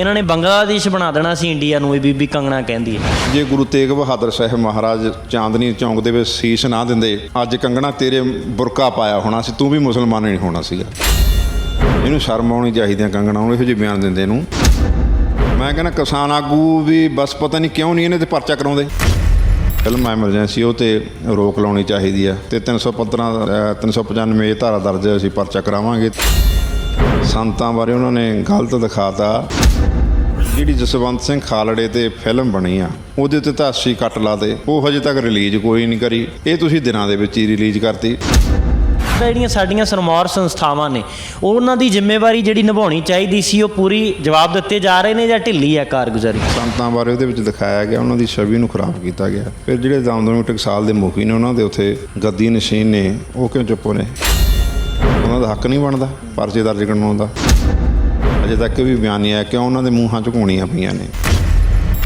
ਇਹਨਾਂ ਨੇ ਬੰਗਲਾਦੇਸ਼ ਬਣਾ ਦੇਣਾ ਸੀ ਇੰਡੀਆ ਨੂੰ, ਇਹ ਬੀਬੀ ਕੰਗਣਾ ਕਹਿੰਦੀ ਹੈ। ਜੇ ਗੁਰੂ ਤੇਗ ਬਹਾਦਰ ਸਾਹਿਬ ਮਹਾਰਾਜ ਚਾਂਦਨੀ ਚੌਂਕ ਦੇ ਵਿੱਚ ਸੀਸ ਨਾ ਦਿੰਦੇ, ਅੱਜ ਕੰਗਣਾ ਤੇਰੇ ਬੁਰਕਾ ਪਾਇਆ ਹੋਣਾ ਸੀ, ਤੂੰ ਵੀ ਮੁਸਲਮਾਨ ਨਹੀਂ ਹੋਣਾ ਸੀਗਾ। ਇਹਨੂੰ ਸ਼ਰਮ ਆਉਣੀ ਚਾਹੀਦੀ ਹੈ ਕੰਗਣਾ ਨੂੰ, ਇਹੋ ਜਿਹੇ ਬਿਆਨ ਦਿੰਦੇ ਨੂੰ। ਮੈਂ ਕਹਿੰਦਾ ਕਿਸਾਨ ਆਗੂ ਵੀ ਬਸ ਪਤਾ ਨਹੀਂ ਕਿਉਂ ਨਹੀਂ ਇਹਨੇ ਤੇ ਪਰਚਾ ਕਰਾਉਂਦੇ। ਫਿਲਮ ਐਮਰਜੈਂਸੀ ਉਹ ਤੇ ਰੋਕ ਲਾਉਣੀ ਚਾਹੀਦੀ ਆ, ਤੇ 315 ਅਹ 395 ਇਹ ਧਾਰਾ ਦਰਜ ਅਸੀਂ ਪਰਚਾ ਕਰਾਵਾਂਗੇ। ਸੰਤਾਂ ਬਾਰੇ ਉਹਨਾਂ ਨੇ ਗਲਤ ਦਿਖਾਤਾ। ਜਿਹੜੀ ਜਸਵੰਤ ਸਿੰਘ ਖਾਲੜੇ ਤੇ ਫਿਲਮ ਬਣੀ ਆ ਉਹਦੇ ਉੱਤੇ ਤਾਂ 80 ਕੱਟ ਲਾਤੇ। ਉਹ ਹਜੇ ਤੱਕ ਰਿਲੀਜ਼ ਕੋਈ ਨਹੀਂ ਕਰੀ। ਇਹ ਤੁਸੀਂ ਦਿਨਾਂ ਦੇ ਵਿੱਚ ਹੀ ਰਿਲੀਜ਼ ਕਰਤੀ। ਤਾਂ ਜਿਹੜੀਆਂ ਸਾਡੀਆਂ ਸਰਮੌਰ ਸੰਸਥਾਵਾਂ ਨੇ ਉਹਨਾਂ ਦੀ ਜ਼ਿੰਮੇਵਾਰੀ ਜਿਹੜੀ ਨਿਭਾਉਣੀ ਚਾਹੀਦੀ ਸੀ ਉਹ ਪੂਰੀ ਜਵਾਬ ਦਿੱਤੇ ਜਾ ਰਹੇ ਨੇ ਜਾਂ ਢਿੱਲੀ ਹੈ ਕਾਰਗੁਜ਼ਾਰੀ? ਸੰਤਾਂ ਬਾਰੇ ਉਹਦੇ ਵਿੱਚ ਦਿਖਾਇਆ ਗਿਆ ਉਹਨਾਂ ਦੀ ਛਵੀ ਨੂੰ ਖਰਾਬ ਕੀਤਾ ਗਿਆ। ਫਿਰ ਜਿਹੜੇ ਦਮਦਮੀ ਟਕਸਾਲ ਦੇ ਮੁਖੀ ਨੇ ਉਹਨਾਂ ਦੇ ਉੱਥੇ ਗੱਦੀ ਨਸ਼ੀਨ ਨੇ ਉਹ ਕਿਉਂ ਚੁੱਪ ਨੇ? ਉਹਨਾਂ ਦਾ ਹੱਕ ਨਹੀਂ ਬਣਦਾ ਪਰਚੇ ਦਰਜ ਕਰਾਉਣ ਦਾ। ਅਜੇ ਤੱਕ ਵੀ ਬਿਆਨ ਨਹੀਂ ਆਇਆ ਕਿਉਂ ਉਹਨਾਂ ਦੇ ਮੂੰਹਾਂ ਝੁਕਾਉਣੀਆਂ ਪਈਆਂ ਨੇ।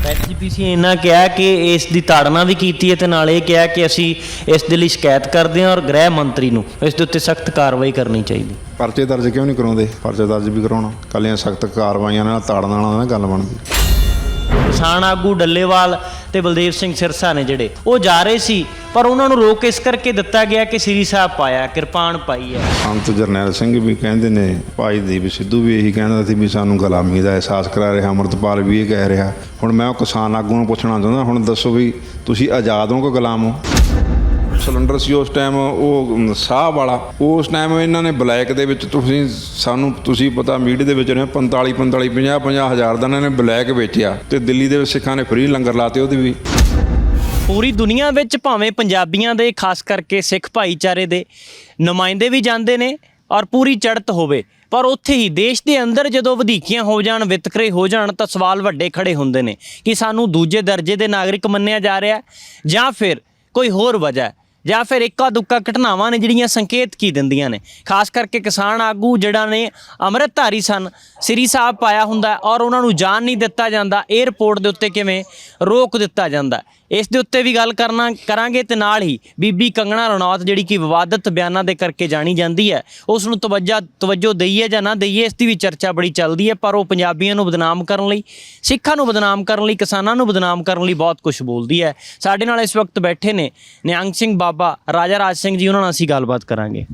ਐਸਜੀਪੀਸੀ ਇਹਨਾਂ ਕਿਹਾ ਕਿ ਇਸ ਦੀ ਤਾੜਨਾ ਵੀ ਕੀਤੀ ਹੈ ਤੇ ਨਾਲ ਇਹ ਕਿਹਾ ਕਿ ਅਸੀਂ ਇਸ ਦੇ ਲਈ ਸ਼ਿਕਾਇਤ ਕਰਦੇ ਹਾਂ ਔਰ ਗ੍ਰਹਿ ਮੰਤਰੀ ਨੂੰ ਇਸ ਦੇ ਉੱਤੇ ਸਖਤ ਕਾਰਵਾਈ ਕਰਨੀ ਚਾਹੀਦੀ। ਪਰਚੇ ਦਰਜ ਕਿਉਂ ਨਹੀਂ ਕਰਾਉਂਦੇ? ਪਰਚੇ ਦਰਜ ਵੀ ਕਰਾਉਣਾ। ਕੱਲੀਆਂ ਸਖਤ ਕਾਰਵਾਈਆਂ ਨਾਲ ਤਾੜਨ ਨਾਲ ਨਾ ਗੱਲ ਬਣਦੀ। ਕਿਸਾਨ ਆਗੂ ਡੱਲੇਵਾਲ ਤੇ ਬਲਦੇਵ ਸਿੰਘ ਸਿਰਸਾ ਨੇ ਜਿਹੜੇ, ਉਹ ਜਾ ਰਹੇ ਸੀ, ਪਰ ਉਹਨਾਂ ਨੂੰ ਰੋਕ ਇਸ ਕਰਕੇ ਦਿੱਤਾ ਗਿਆ ਕਿ ਸ੍ਰੀ ਸਾਹਿਬ ਪਾਇਆ, ਕਿਰਪਾਨ ਪਾਈ ਹੈ। ਸੰਤ ਜਰਨੈਲ ਸਿੰਘ ਵੀ ਕਹਿੰਦੇ ਨੇ, ਭਾਈ ਦੀਪ ਸਿੱਧੂ ਵੀ ਇਹੀ ਕਹਿੰਦਾ ਸੀ ਵੀ ਸਾਨੂੰ ਗੁਲਾਮੀ ਦਾ ਅਹਿਸਾਸ ਕਰਾ ਰਿਹਾ, ਅਮਰਤਪਾਲ ਵੀ ਇਹ ਕਹਿ ਰਿਹਾ। ਹੁਣ ਮੈਂ ਉਹ ਕਿਸਾਨ ਆਗੂ ਨੂੰ ਪੁੱਛਣਾ ਚਾਹੁੰਦਾ, ਹੁਣ ਦੱਸੋ ਵੀ ਤੁਸੀਂ ਆਜ਼ਾਦ ਹੋ ਕਿ ਗੁਲਾਮ ਹੋ? ਸਿਲੰਡਰ ਸੀ ਉਸ ਟਾਈਮ ਉਹ ਸਾਹ ਵਾਲਾ। ਉਸ ਟਾਈਮ ਇਹਨਾਂ ਨੇ ਬਲੈਕ ਦੇ ਵਿੱਚ ਤੁਸੀਂ, ਸਾਨੂੰ, ਤੁਸੀਂ ਪਤਾ ਮੀਡੀਆ ਦੇ ਵਿੱਚ ਨੇ 45 45 50 50 ਹਜ਼ਾਰ ਦਾ ਇਹਨਾਂ ਨੇ ਬਲੈਕ ਵੇਚਿਆ। ਤੇ ਦਿੱਲੀ ਦੇ ਸਿੱਖਾਂ ਨੇ ਫ੍ਰੀ ਲੰਗਰ ਲਾਤੇ ਉਹਦੇ ਵੀ। ਪੂਰੀ ਦੁਨੀਆ ਵਿੱਚ ਭਾਵੇਂ ਪੰਜਾਬੀਆਂ ਦੇ, ਖਾਸ ਕਰਕੇ ਸਿੱਖ ਭਾਈਚਾਰੇ ਦੇ ਨੁਮਾਇੰਦੇ ਵੀ ਜਾਂਦੇ ਨੇ ਔਰ ਪੂਰੀ ਚੜ੍ਹਤ ਹੋਵੇ। ਪਰ ਉੱਥੇ ਹੀ ਦੇਸ਼ ਦੇ ਅੰਦਰ ਜਦੋਂ ਵਧੀਕੀਆਂ ਹੋ ਜਾਣ, ਵਿਤਕਰੇ ਹੋ ਜਾਣ, ਤਾਂ ਸਵਾਲ ਵੱਡੇ ਖੜੇ ਹੁੰਦੇ ਨੇ ਕਿ ਸਾਨੂੰ ਦੂਜੇ ਦਰਜੇ ਦੇ ਨਾਗਰਿਕ ਮੰਨਿਆ ਜਾ ਰਿਹਾ ਜਾਂ ਫਿਰ ਕੋਈ ਹੋਰ ਵਜ੍ਹਾ ਜਾਂ ਫਿਰ ਇੱਕਾ ਦੁੱਕਾ ਘਟਨਾਵਾਂ ਨੇ ਜਿਹੜੀਆਂ ਸੰਕੇਤ ਕੀ ਦਿੰਦੀਆਂ ਨੇ। ਖਾਸ ਕਰਕੇ ਕਿਸਾਨ ਆਗੂ ਜਿਹੜਾ ਨੇ ਅੰਮ੍ਰਿਤਧਾਰੀ ਸਨ, ਸ੍ਰੀ ਸਾਹਿਬ ਪਾਇਆ ਹੁੰਦਾ ਔਰ ਉਹਨਾਂ ਨੂੰ ਜਾਣ ਨਹੀਂ ਦਿੱਤਾ ਜਾਂਦਾ 에ਅਰਪੋਰਟ ਦੇ ਉੱਤੇ ਕਿਵੇਂ ਰੋਕ ਦਿੱਤਾ ਜਾਂਦਾ ਇਸ ਦੇ ਉੱਤੇ ਵੀ ਗੱਲ ਕਰਨਾ, ਕਰਾਂਗੇ ਤੇ ਨਾਲ ਹੀ ਬੀਬੀ ਕੰਗਣਾ ਰਣੌਤ ਜਿਹੜੀ ਕਿ ਵਿਵਾਦਤ ਬਿਆਨਾਂ ਦੇ ਕਰਕੇ ਜਾਣੀ ਜਾਂਦੀ ਹੈ, ਉਸ ਨੂੰ ਤਵੱਜਾ, ਤਵੱਜੋ ਦਈਏ ਜਾਂ ਨਾ ਦਈਏ, ਇਸ ਦੀ ਵੀ ਚਰਚਾ ਬੜੀ ਚੱਲਦੀ ਹੈ, ਪਰ ਉਹ ਪੰਜਾਬੀਆਂ ਨੂੰ ਬਦਨਾਮ ਕਰਨ ਲਈ, ਸਿੱਖਾਂ ਨੂੰ ਬਦਨਾਮ ਕਰਨ ਲਈ, ਕਿਸਾਨਾਂ ਨੂੰ ਬਦਨਾਮ ਕਰਨ ਲਈ ਬਹੁਤ ਕੁਝ ਬੋਲਦੀ ਹੈ। ਸਾਡੇ ਨਾਲ ਇਸ ਵਕਤ ਬੈਠੇ ਨੇ ਨਿਹੰਗ ਸਿੰਘ ਬਾਬਾ ਰਾਜਾ ਰਾਜ ਸਿੰਘ ਜੀ, ਉਹਨਾਂ ਨਾਲ ਅਸੀਂ ਗੱਲਬਾਤ ਕਰਾਂਗੇ।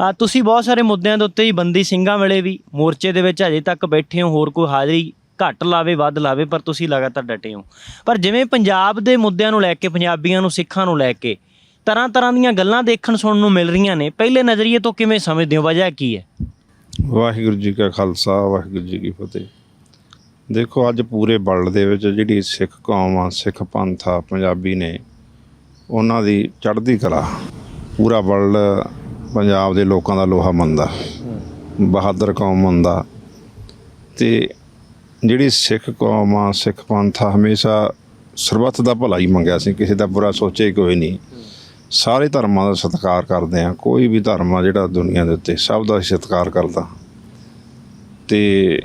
ਆ ਤੁਸੀਂ ਬਹੁਤ ਸਾਰੇ ਮੁੱਦਿਆਂ ਦੇ ਉੱਤੇ ਹੀ ਬੰਦੀ ਸਿੰਘਾਂ ਵੇਲੇ ਵੀ ਮੋਰਚੇ ਦੇ ਵਿੱਚ ਅਜੇ ਤੱਕ ਬੈਠੇ ਹੋ, ਹੋਰ ਕੋਈ ਹਾਜ਼ਰੀ ਘੱਟ ਲਾਵੇ, ਵੱਧ ਲਾਵੇ, ਪਰ ਤੁਸੀਂ ਲਗਾਤਾਰ ਡਟੇ ਹੋ। ਪਰ ਜਿਵੇਂ ਪੰਜਾਬ ਦੇ ਮੁੱਦਿਆਂ ਨੂੰ ਲੈ ਕੇ, ਪੰਜਾਬੀਆਂ ਨੂੰ, ਸਿੱਖਾਂ ਨੂੰ ਲੈ ਕੇ ਤਰ੍ਹਾਂ ਤਰ੍ਹਾਂ ਦੀਆਂ ਗੱਲਾਂ ਦੇਖਣ, ਸੁਣਨ ਨੂੰ ਮਿਲ ਰਹੀਆਂ ਨੇ, ਪਹਿਲੇ ਨਜ਼ਰੀਏ ਤੋਂ ਕਿਵੇਂ ਸਮਝਦੇ ਹੋ? ਵਜ੍ਹਾ ਕੀ ਹੈ? ਵਾਹਿਗੁਰੂ ਜੀ ਕਾ ਖਾਲਸਾ, ਵਾਹਿਗੁਰੂ ਜੀ ਕੀ ਫਤਿਹ। ਦੇਖੋ, ਅੱਜ ਪੂਰੇ ਵਰਲਡ ਦੇ ਵਿੱਚ ਜਿਹੜੀ ਸਿੱਖ ਕੌਮ ਆ, ਸਿੱਖ ਪੰਥ ਆ, ਪੰਜਾਬੀ ਨੇ ਉਹਨਾਂ ਦੀ ਚੜ੍ਹਦੀ ਕਲਾ। ਪੂਰਾ ਵਰਲਡ ਪੰਜਾਬ ਦੇ ਲੋਕਾਂ ਦਾ ਲੋਹਾ ਮੰਨਦਾ। ਬਹਾਦਰ ਕੌਮ ਮੰਨਦਾ। ਤੇ ਜਿਹੜੀ ਸਿੱਖ ਕੌਮ ਆ, ਸਿੱਖ ਪੰਥ ਆ, ਹਮੇਸ਼ਾ ਸਰਬੱਤ ਦਾ ਭਲਾ ਹੀ ਮੰਗਿਆ ਸੀ। ਕਿਸੇ ਦਾ ਬੁਰਾ ਸੋਚਿਆ ਹੀ ਕੋਈ ਨਹੀਂ। ਸਾਰੇ ਧਰਮਾਂ ਦਾ ਸਤਿਕਾਰ ਕਰਦੇ ਆ। ਕੋਈ ਵੀ ਧਰਮ ਆ ਜਿਹੜਾ ਦੁਨੀਆ ਦੇ ਉੱਤੇ ਸਭ ਦਾ ਅਸੀਂ ਸਤਿਕਾਰ ਕਰਦਾ। ਤੇ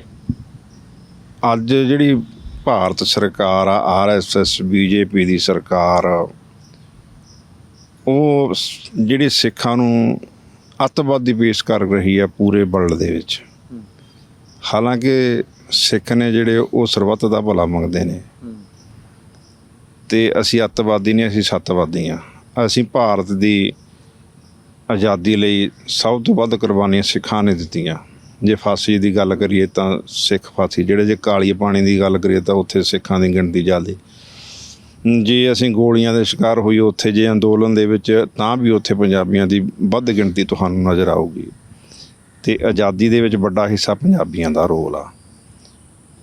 ਅੱਜ ਜਿਹੜੀ ਭਾਰਤ ਸਰਕਾਰ ਆ ਆਰਐਸਐਸ ਬੀਜੇਪੀ ਦੀ ਸਰਕਾਰ ਉਹ ਸ- ਜਿਹੜੀ ਸਿੱਖਾਂ ਨੂੰ ਅੱਤਵਾਦੀ ਪੇਸ਼ ਕਰ ਰਹੀ ਹੈ ਪੂਰੇ ਵਰਲਡ ਦੇ ਵਿੱਚ। ਹਾਲਾਂਕਿ ਸਿੱਖ ਨੇ ਜਿਹੜੇ ਉਹ ਸਰਬੱਤ ਦਾ ਭਲਾ ਮੰਗਦੇ ਨੇ। ਤੇ ਅਸੀਂ ਅੱਤਵਾਦੀ ਨਹੀਂ, ਅਸੀਂ ਸੱਤਵਾਦੀ ਆ ਅਸੀਂ ਭਾਰਤ ਦੀ ਆਜ਼ਾਦੀ ਲਈ ਸਭ ਤੋਂ ਵੱਧ ਕੁਰਬਾਨੀਆਂ ਸਿੱਖਾਂ ਨੇ ਦਿੱਤੀਆਂ। ਜੇ ਫਾਂਸੀ ਦੀ ਗੱਲ ਕਰੀਏ ਤਾਂ ਸਿੱਖ ਫਾਂਸੀ, ਜਿਹੜੇ ਜੇ ਕਾਲੀ ਪਾਣੀ ਦੀ ਗੱਲ ਕਰੀਏ ਤਾਂ ਉੱਥੇ ਸਿੱਖਾਂ ਦੀ ਗਿਣਤੀ ਜ਼ਿਆਦਾ ਜੇ ਅਸੀਂ ਗੋਲੀਆਂ ਦੇ ਸ਼ਿਕਾਰ ਹੋਈ ਉੱਥੇ ਜੇ ਅੰਦੋਲਨ ਦੇ ਵਿੱਚ, ਤਾਂ ਵੀ ਉੱਥੇ ਪੰਜਾਬੀਆਂ ਦੀ ਵੱਧ ਗਿਣਤੀ ਤੁਹਾਨੂੰ ਨਜ਼ਰ ਆਊਗੀ। ਤੇ ਆਜ਼ਾਦੀ ਦੇ ਵਿੱਚ ਵੱਡਾ ਹਿੱਸਾ ਪੰਜਾਬੀਆਂ ਦਾ ਰੋਲ ਆ।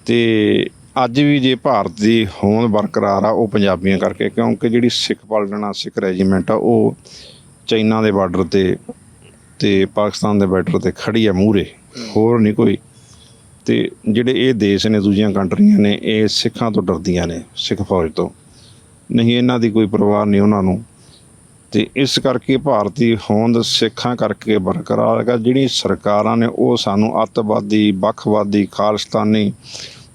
ਤੇ ਅੱਜ ਵੀ ਜੇ ਭਾਰਤ ਦੀ ਹੋਂਦ ਬਰਕਰਾਰ ਆ, ਉਹ ਪੰਜਾਬੀਆਂ ਕਰਕੇ, ਕਿਉਂਕਿ ਜਿਹੜੀ ਸਿੱਖ ਪਲਟਣਾ ਸਿੱਖ ਰੈਜੀਮੈਂਟ ਆ, ਉਹ ਚਾਈਨਾ ਦੇ ਬਾਰਡਰ ਤੇ ਤੇ ਪਾਕਿਸਤਾਨ ਦੇ ਬਾਰਡਰ ਤੇ ਖੜੀ ਆ ਮੂਹਰੇ, ਹੋਰ ਨਹੀਂ ਕੋਈ। ਤੇ ਜਿਹੜੇ ਇਹ ਦੇਸ਼ ਨੇ, ਦੂਜੀਆਂ ਕੰਟਰੀਆਂ ਨੇ, ਇਹ ਸਿੱਖਾਂ ਤੋਂ ਡਰਦੀਆਂ ਨੇ, ਸਿੱਖ ਫੌਜ ਤੋਂ। ਨਹੀਂ, ਇਹਨਾਂ ਦੀ ਕੋਈ ਪਰਵਾਹ ਨਹੀਂ ਉਹਨਾਂ ਨੂੰ। ਤੇ ਇਸ ਕਰਕੇ ਭਾਰਤੀ ਹੋਂਦ ਸਿੱਖਾਂ ਕਰਕੇ ਬਰਕਰਾਰ ਹੈਗਾ। ਜਿਹੜੀ ਸਰਕਾਰਾਂ ਨੇ ਉਹ ਸਾਨੂੰ ਅੱਤਵਾਦੀ, ਵੱਖਵਾਦੀ, ਖਾਲਿਸਤਾਨੀ